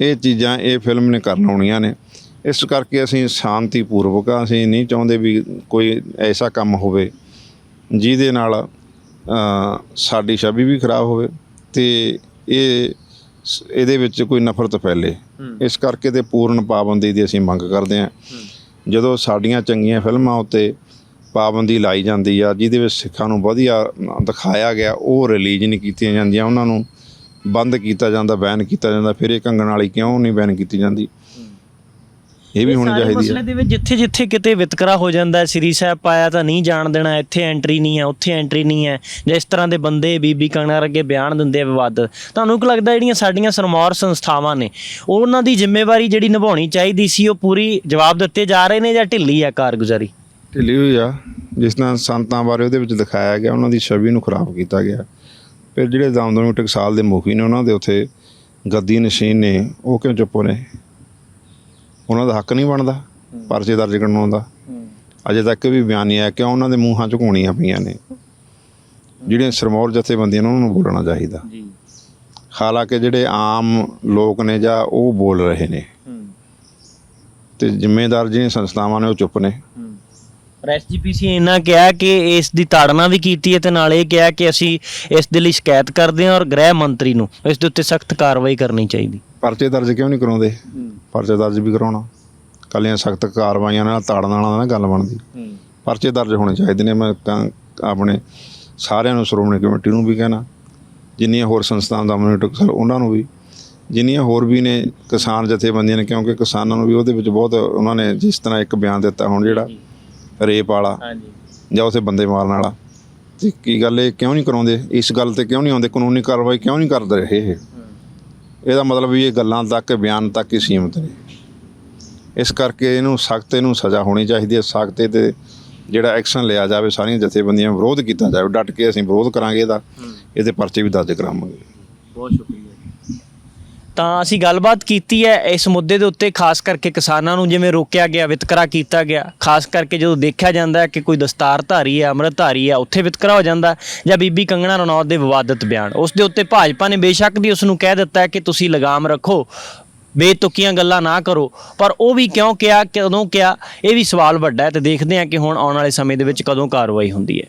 ਇਹ ਚੀਜ਼ਾਂ ਇਹ ਫਿਲਮ ਨੇ ਕਰਨ ਆਉਣੀਆਂ ਨੇ। ਇਸ ਕਰਕੇ ਅਸੀਂ ਸ਼ਾਂਤੀਪੂਰਵਕ ਆ, ਅਸੀਂ ਨਹੀਂ ਚਾਹੁੰਦੇ ਵੀ ਕੋਈ ਐਸਾ ਕੰਮ ਹੋਵੇ ਜਿਹਦੇ ਨਾਲ ਅ, ਸਾਡੀ ਛਵੀ ਵੀ ਖਰਾਬ ਹੋਵੇ ਤੇ ਇਹ ਸ- ਇਹਦੇ ਵਿੱਚ ਕੋਈ ਨਫ਼ਰਤ ਫੈਲੇ। ਇਸ ਕਰਕੇ ਤੇ ਪੂਰਨ ਪਾਬੰਦੀ ਦੀ ਅਸੀਂ ਮੰਗ ਕਰਦੇ ਹਾਂ। ਜਦੋਂ ਸਾਡੀਆਂ ਚੰਗੀਆਂ ਫਿਲਮਾਂ ਉੱਤੇ ਪਾਬੰਦੀ ਲਾਈ ਜਾਂਦੀ ਆ ਜਿਹਦੇ ਵਿੱਚ ਸਿੱਖਾਂ ਨੂੰ ਵਧੀਆ ਦਿਖਾਇਆ ਗਿਆ ਉਹ ਰਿਲੀਜ਼ ਨਹੀਂ ਕੀਤੀਆਂ ਜਾਂਦੀਆਂ ਉਹਨਾਂ ਨੂੰ ਬੰਦ ਕੀਤਾ ਜਾਂਦਾ ਬੈਨ ਕੀਤਾ ਜਾਂਦਾ ਫਿਰ ਇਹ ਕੰਗਣ ਵਾਲੀ ਕਿਉਂ ਨਹੀਂ ਬੈਨ ਕੀਤੀ ਜਾਂਦੀ? ਇਹ ਵੀ ਹੋਣੀ ਚਾਹੀਦੀ ਮਸਲੇ ਹੈ ਦੇ ਵਿੱਚ ਜਿੱਥੇ ਜਿੱਥੇ ਕਿਤੇ ਵਿਤਕਰਾ ਹੋ ਜਾਂਦਾ ਹੈ ਸ੍ਰੀ ਸਾਹਿਬ ਪਾਇਆ ਤਾਂ ਨਹੀਂ ਜਾਣ ਦੇਣਾ ਇੱਥੇ ਐਂਟਰੀ ਨਹੀਂ ਹੈ ਉੱਥੇ ਐਂਟਰੀ ਨਹੀਂ ਹੈ ਜਾਂ ਇਸ ਤਰ੍ਹਾਂ ਦੇ ਬੰਦੇ ਬੀਬੀ ਕਣਰ ਅੱਗੇ ਬਿਆਨ ਦਿੰਦੇ ਆ ਵਿਵਾਦ। ਤੁਹਾਨੂੰ ਕੀ ਲੱਗਦਾ ਜਿਹੜੀਆਂ ਸਾਡੀਆਂ ਸਰਮੌਰ ਸੰਸਥਾਵਾਂ ਨੇ ਉਹਨਾਂ ਦੀ ਜ਼ਿੰਮੇਵਾਰੀ ਜਿਹੜੀ ਨਿਭਾਉਣੀ ਚਾਹੀਦੀ ਸੀ ਉਹ ਪੂਰੀ ਜਵਾਬ ਦਿੱਤੇ ਜਾ ਰਹੇ ਨੇ ਜਾਂ ਢਿੱਲੀ ਹੈ ਕਾਰਗੁਜ਼ਾਰੀ? ਢਿੱਲੀ ਹੋਈ ਆ ਜਿਸ ਤਰ੍ਹਾਂ ਸੰਤਾਂ ਬਾਰੇ ਉਹਦੇ ਵਿੱਚ ਦਿਖਾਇਆ ਗਿਆ ਉਹਨਾਂ ਦੀ ਛਵੀ ਨੂੰ ਖਰਾਬ ਕੀਤਾ ਗਿਆ। ਫਿਰ ਜਿਹੜੇ ਦਮਦਮੀ ਟਕਸਾਲ ਦੇ ਮੁਖੀ ਨੇ ਉਹਨਾਂ ਦੇ ਉੱਥੇ ਗੱਦੀ ਨਸ਼ੀਨ ਨੇ ਉਹ ਕਿਉਂ ਚੁੱਪ ਨੇ ਉਹਨਾਂ ਦਾ ਹੱਕ ਨਹੀਂ ਬਣਦਾ ਪਰਚੇ ਦਰਜ ਕਰਵਾਉਣ ਦਾ। ਅਜੇ ਤੱਕ ਵੀ ਬਿਆਨ ਨਹੀਂ ਆਇਆ ਕਿਉਂ ਉਹਨਾਂ ਦੇ ਮੂੰਹਾਂ ਝੁਕਾਉਣੀਆਂ ਪਈਆਂ ਨੇ। ਜਿਹੜੀਆਂ ਸਰਮੌਰ ਜਥੇਬੰਦੀਆਂ ਨੇ ਉਹਨਾਂ ਨੂੰ ਬੋਲਣਾ ਚਾਹੀਦਾ। ਜੀ। ਹਾਲਾਂਕਿ ਜਿਹੜੇ ਆਮ ਲੋਕ ਨੇ ਜਾਂ ਉਹ ਬੋਲ ਰਹੇ ਨੇ। ਤੇ ਜ਼ਿੰਮੇਦਾਰ ਜਿਹੜੀਆਂ ਸੰਸਥਾਵਾਂ ਨੇ ਉਹ ਚੁੱਪ ਨੇ। ਐਸਜੀਪੀਸੀ ਨੇ ਇਹਨਾਂ ਕਿਹਾ ਕਿ ਇਸ ਦੀ ਤਾੜਨਾ ਵੀ ਕੀਤੀ ਹੈ ਤੇ ਨਾਲ ਇਹ ਕਿਹਾ ਕਿ ਅਸੀਂ ਇਸ ਦੇ ਲਈ ਸ਼ਿਕਾਇਤ ਕਰਦੇ ਹਾਂ ਔਰ ਗ੍ਰਹਿ ਮੰਤਰੀ ਨੂੰ ਇਸ ਦੇ ਉੱਤੇ ਸਖਤ ਕਾਰਵਾਈ ਕਰਨੀ ਚਾਹੀਦੀ। ਪਰਚੇ ਦਰਜ ਕਿਉਂ ਨਹੀਂ ਕਰਾਉਂਦੇ? ਪਰਚੇ ਦਰਜ ਵੀ ਕਰਾਉਣਾ। ਕੱਲੀਆਂ ਸਖਤ ਕਾਰਵਾਈਆਂ ਨਾਲ ਤਾੜਨ ਨਾਲ ਨਾ ਗੱਲ ਬਣਦੀ। ਪਰਚੇ ਦਰਜ ਹੋਣੇ ਚਾਹੀਦੇ ਨੇ। ਮੈਂ ਤਾਂ ਆਪਣੇ ਸਾਰਿਆਂ ਨੂੰ ਸ਼੍ਰੋਮਣੀ ਕਮੇਟੀ ਨੂੰ ਵੀ ਕਹਿਣਾ। ਜਿੰਨੀਆਂ ਹੋਰ ਸੰਸਥਾਵਾਂ ਦਾ ਮੋਨੀਟਰ ਉਹਨਾਂ ਨੂੰ ਵੀ। ਜਿੰਨੀਆਂ ਹੋਰ ਵੀ ਨੇ ਕਿਸਾਨ ਜਥੇਬੰਦੀਆਂ ਨੇ ਕਿਉਂਕਿ ਕਿਸਾਨਾਂ ਨੂੰ ਵੀ ਉਹਦੇ ਵਿੱਚ ਬਹੁਤ ਉਹਨਾਂ ਨੇ ਜਿਸ ਤਰ੍ਹਾਂ ਇੱਕ ਬਿਆਨ ਦਿੱਤਾ ਹੁਣ ਜਿਹੜਾ। ਰੇਪ ਵਾਲਾ ਹਾਂਜੀ। ਜਾਂ ਉਸੇ ਬੰਦੇ ਮਾਰਨ ਵਾਲਾ। ਤੇ ਕੀ ਗੱਲ ਇਹ ਕਿਉਂ ਨਹੀਂ ਕਰਾਉਂਦੇ? ਇਸ ਗੱਲ ਤੇ ਕਿਉਂ ਨਹੀਂ ਆਉਂਦੇ? ਕਾਨੂੰਨੀ ਕਾਰਵਾਈ ਕਿਉਂ ਨਹੀਂ ਕਰਦੇ ਰਹੇ ਇਹ? ਇਹਦਾ ਮਤਲਬ ਵੀ ਇਹ ਗੱਲਾਂ ਤੱਕ ਬਿਆਨ ਤੱਕ ਹੀ ਸੀਮਤ ਨੇ। ਇਸ ਕਰਕੇ ਇਹਨੂੰ ਸਖਤ ਇਹਨੂੰ ਸਜ਼ਾ ਹੋਣੀ ਚਾਹੀਦੀ ਹੈ। ਸਖਤ ਤੇ ਜਿਹੜਾ ਐਕਸ਼ਨ ਲਿਆ ਜਾਵੇ ਸਾਰੀਆਂ ਜਥੇਬੰਦੀਆਂ ਵਿਰੋਧ ਕੀਤਾ ਜਾਵੇ। ਡਟ ਕੇ ਅਸੀਂ ਵਿਰੋਧ ਕਰਾਂਗੇ ਇਹਦਾ। ਇਹਦੇ ਪਰਚੇ ਵੀ ਦਰਜ ਕਰਾਵਾਂਗੇ। ਬਹੁਤ ਸ਼ੁਕਰੀਆ। ਤਾਂ ਅਸੀਂ ਗੱਲਬਾਤ ਕੀਤੀ ਹੈ ਇਸ ਮੁੱਦੇ ਦੇ ਉੱਤੇ, ਖਾਸ ਕਰਕੇ ਕਿਸਾਨਾਂ ਨੂੰ ਜਿਵੇਂ ਰੋਕਿਆ ਗਿਆ, ਵਿਤਕਰਾ ਕੀਤਾ ਗਿਆ। ਖਾਸ ਕਰਕੇ ਜਦੋਂ ਦੇਖਿਆ ਜਾਂਦਾ ਹੈ ਕਿ ਕੋਈ ਦਸਤਾਰਧਾਰੀ ਹੈ, ਅੰਮ੍ਰਿਤਧਾਰੀ ਹੈ, ਉੱਥੇ ਵਿਤਕਰਾ ਹੋ ਜਾਂਦਾ ਜਾਂ ਬੀਬੀ ਕੰਗਣਾ ਰਣੌਤ ਦੇ ਵਿਵਾਦਤ ਬਿਆਨ। ਉਸ ਦੇ ਉੱਤੇ ਭਾਜਪਾ ਨੇ ਬੇਸ਼ੱਕ ਦੀ ਉਸ ਨੂੰ ਕਹਿ ਦਿੱਤਾ ਹੈ ਕਿ ਤੁਸੀਂ ਲਗਾਮ ਰੱਖੋ, ਬੇਤੁਕੀਆਂ ਗੱਲਾਂ ਨਾ ਕਰੋ। ਪਰ ਉਹ ਵੀ ਕਿਉਂ ਕਿਹਾ, ਕਦੋਂ ਕਿਹਾ, ਇਹ ਵੀ ਸਵਾਲ ਵੱਡਾ ਹੈ ਤੇ ਦੇਖਦੇ ਹਾਂ ਕਿ ਹੁਣ ਆਉਣ ਵਾਲੇ ਸਮੇਂ ਦੇ ਵਿੱਚ ਕਦੋਂ ਕਾਰਵਾਈ ਹੁੰਦੀ ਹੈ।